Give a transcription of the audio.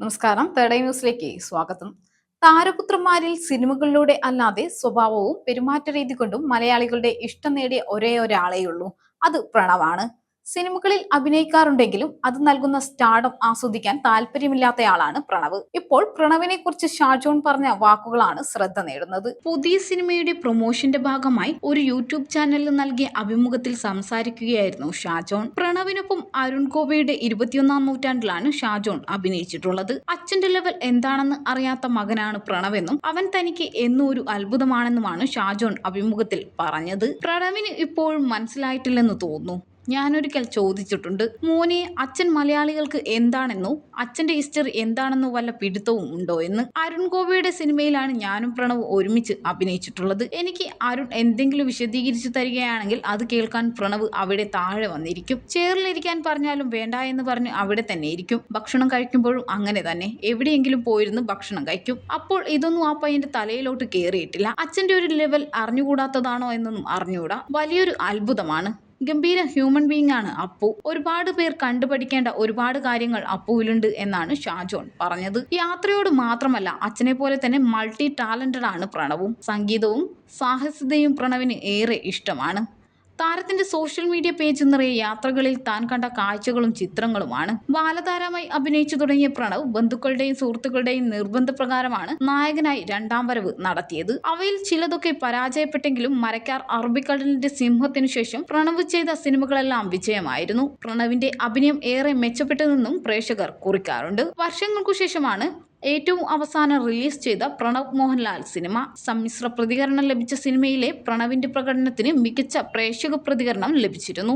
നമസ്കാരം. തേർഡ് ന്യൂസിലേക്ക് സ്വാഗതം. താരപുത്രന്മാരിൽ സിനിമകളിലൂടെ അല്ലാതെ സ്വഭാവവും പെരുമാറ്റ രീതി കൊണ്ടും മലയാളികളുടെ ഇഷ്ടം നേടിയ ഒരേ ഉള്ളൂ അത് പ്രണവാണ്. സിനിമകളിൽ അഭിനയിക്കാറുണ്ടെങ്കിലും അത് നൽകുന്ന സ്റ്റാർഡം ആസ്വദിക്കാൻ താല്പര്യമില്ലാത്തയാളാണ് പ്രണവ്. ഇപ്പോൾ പ്രണവിനെ കുറിച്ച് ഷാജോൺ പറഞ്ഞ വാക്കുകളാണ് ശ്രദ്ധ നേടുന്നത്. പുതിയ സിനിമയുടെ പ്രൊമോഷന്റെ ഭാഗമായി ഒരു യൂട്യൂബ് ചാനലിൽ നൽകിയ അഭിമുഖത്തിൽ സംസാരിക്കുകയായിരുന്നു ഷാജോൺ. പ്രണവിനൊപ്പം അരുൺ ഗോപയുടെ ഇരുപത്തിയൊന്നാം നൂറ്റാണ്ടിലാണ് ഷാജോൺ അഭിനയിച്ചിട്ടുള്ളത്. അച്ഛന്റെ ലെവൽ എന്താണെന്ന് അറിയാത്ത മകനാണ് പ്രണവെന്നും അവൻ തനിക്ക് എന്നും ഒരു അത്ഭുതമാണെന്നുമാണ് ഷാജോൺ അഭിമുഖത്തിൽ പറഞ്ഞത്. പ്രണവിന് ഇപ്പോഴും മനസ്സിലായിട്ടില്ലെന്ന് തോന്നുന്നു. ഞാനൊരിക്കൽ ചോദിച്ചിട്ടുണ്ട് മോനെ അച്ഛൻ മലയാളികൾക്ക് എന്താണെന്നോ? അച്ഛന്റെ ഹിസ്റ്ററി എന്താണെന്നോ വല്ല പിടുത്തവും ഉണ്ടോ? എന്ന്. അരുൺ ഗോപിയുടെ സിനിമയിലാണ് ഞാനും പ്രണവ് ഒരുമിച്ച് അഭിനയിച്ചിട്ടുള്ളത്. എനിക്ക് അരുൺ എന്തെങ്കിലും വിശദീകരിച്ചു തരികയാണെങ്കിൽ അത് കേൾക്കാൻ പ്രണവ് അവിടെ താഴെ വന്നിരിക്കും. ചേറിലിരിക്കാൻ പറഞ്ഞാലും വേണ്ട എന്ന് പറഞ്ഞ് അവിടെ തന്നെ ഇരിക്കും. ഭക്ഷണം കഴിക്കുമ്പോഴും അങ്ങനെ തന്നെ. എവിടെയെങ്കിലും പോയിരുന്ന് ഭക്ഷണം കഴിക്കും. അപ്പോൾ ഇതൊന്നും ആ പയ്യന്റെ തലയിലോട്ട് കയറിയിട്ടില്ല അച്ഛന്റെ ഒരു ലെവൽ അറിഞ്ഞുകൂടാത്തതാണോ എന്നൊന്നും അറിഞ്ഞുകൂടാ. വലിയൊരു അത്ഭുതമാണ്. ഗംഭീര ഹ്യൂമൻ ബീങ് ആണ് അപ്പു. ഒരുപാട് പേർ കണ്ടുപഠിക്കേണ്ട ഒരുപാട് കാര്യങ്ങൾ അപ്പുവിലുണ്ട് എന്നാണ് ഷാജോൺ പറഞ്ഞത്. യാത്രയോട് മാത്രമല്ല അച്ഛനെ പോലെ തന്നെ മൾട്ടി ടാലന്റഡ് ആണ് പ്രണവും. സംഗീതവും സാഹസികതയും പ്രണവിന് ഏറെ ഇഷ്ടമാണ്. താരത്തിന്റെ സോഷ്യൽ മീഡിയ പേജ് നിറയെ യാത്രകളിൽ താൻ കണ്ട കാഴ്ചകളും ചിത്രങ്ങളുമാണ്. ബാലതാരമായി അഭിനയിച്ചു തുടങ്ങിയ പ്രണവ് ബന്ധുക്കളുടെയും സുഹൃത്തുക്കളുടെയും നിർബന്ധപ്രകാരമാണ് നായകനായി രണ്ടാം വരവ് നടത്തിയത്. അവയിൽ ചിലതൊക്കെ പരാജയപ്പെട്ടെങ്കിലും മരക്കാർ അറബിക്കടലിന്റെ സിംഹത്തിനു ശേഷം പ്രണവ് ചെയ്ത സിനിമകളെല്ലാം വിജയമായിരുന്നു. പ്രണവിന്റെ അഭിനയം ഏറെ മെച്ചപ്പെട്ടതെന്നും പ്രേക്ഷകർ കുറിക്കാറുണ്ട്. വർഷങ്ങൾക്കു ശേഷമാണ് ഏറ്റവും അവസാനം റിലീസ് ചെയ്ത പ്രണവ് മോഹൻലാൽ സിനിമ. സമ്മിശ്ര പ്രതികരണം ലഭിച്ച സിനിമയിലെ പ്രണവിന്റെ പ്രകടനത്തിന് മികച്ച പ്രേക്ഷക പ്രതികരണം ലഭിച്ചിരുന്നു.